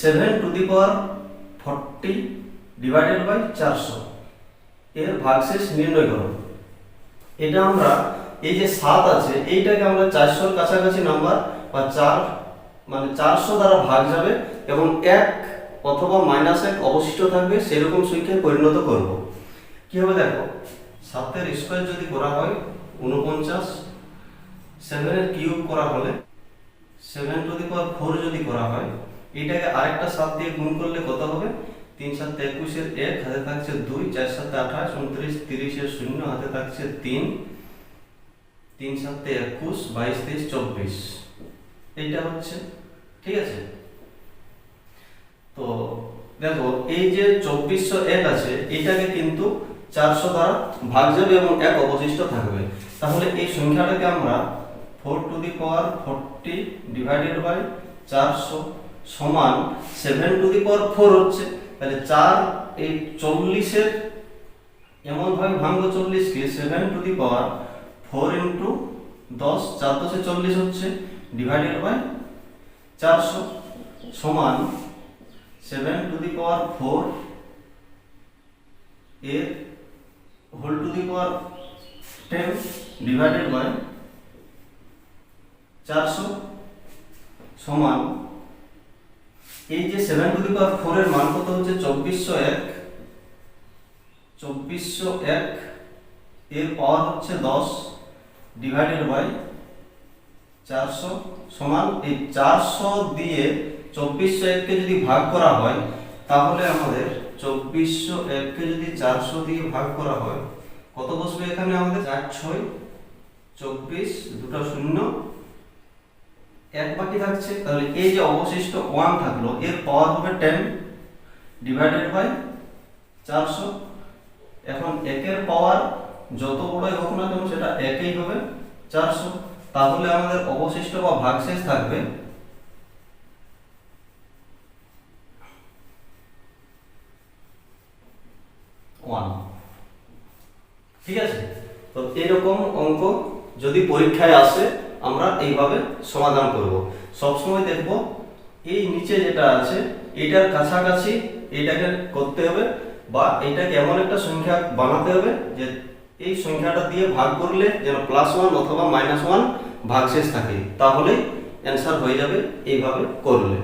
Seven to the power forty divided by চারশো এর ভাগশেষ নির্ণয় করো। এটা আমরা, এই যে সাত আছে, এইটাকে আমরা চারশোর কাছাকাছি নাম্বার বা চার মানে চারশো দ্বারা ভাগ যাবে এবং এক অথবা মাইনাস এক অবশিষ্ট থাকবে, সেরকম সংখ্যায় পরিণত করব। কি হবে দেখো? সাতের স্কোয়ার যদি করা হয় উনপঞ্চাশ সেভেনের কিউব করা হলে seven to the power four যদি করা হয় এটাকে আরেকটা সাত দিয়ে গুণ করলে কত হবে? তিন সাতে একুশের এক, হাতে থাকছে দুই, চার সাতে আঠাশ, উনত্রিশ, তিরিশের শূন্য, হাতে থাকছে তিন। তিন সাতে একুশ, বাইশ, তেইশ, চব্বিশ। এইটা হচ্ছে, ঠিক আছে? তো দেখো, এই যে চব্বিশশো এক আছে, এটাকে কিন্তু চারশো দ্বারা ভাগ যাবে এবং এক অবশিষ্ট থাকবে। তাহলে এই সংখ্যাটাকে আমরা four to the power forty divided by চারশো সমান seven to the power four হচ্ছে। তাহলে চার এই চল্লিশের এমনভাবে ভাঙব চল্লিশকে seven to the power four into দশ, চার দশে চল্লিশ হচ্ছে ডিভাইডেড বাই চারশো সমান seven to the power four এর whole to the power ten divided by চারশো সমান এই যে seven to the power four এর মান কত হচ্ছে? চব্বিশশো এক। চব্বিশশো এক এর পাওয়ার হচ্ছে দশ ডিভাইডেড বাই চারশো সমান এই চারশো দিয়ে চব্বিশশো এককে যদি ভাগ করা হয়, তাহলে আমাদের চব্বিশশো এককে যদি চারশো দিয়ে ভাগ করা হয়, কত বসবে এখানে আমাদের? চার ছয় চব্বিশ, দুটো শূন্য। এক বাকি থাকছে, তাহলে এই যে অবশিষ্ট ওয়ান থাকল, এর পাওয়ার হবে টেন ডিভাইডেড বাই চারশো। এখন একের পাওয়ার যত বড়ই হোক না কেন, সেটা একই হবে চারশো। তাহলে আমাদের অবশিষ্ট বা ভাগশেষ থাকবে ওয়ান ঠিক আছে? তো এরকম অঙ্ক যদি পরীক্ষায় আসে আমরা এইভাবে সমাধান করব। সবসময় দেখব এই নিচে যেটা আছে, এটার কাছাকাছি এটাকে করতে হবে বা এটাকে এমন একটা সংখ্যা বানাতে হবে যে এই সংখ্যাটা দিয়ে ভাগ করলে যেন প্লাস ওয়ান অথবা মাইনাস ওয়ান ভাগশেষ থাকে। তাহলেই অ্যান্সার হয়ে যাবে এইভাবে করলে।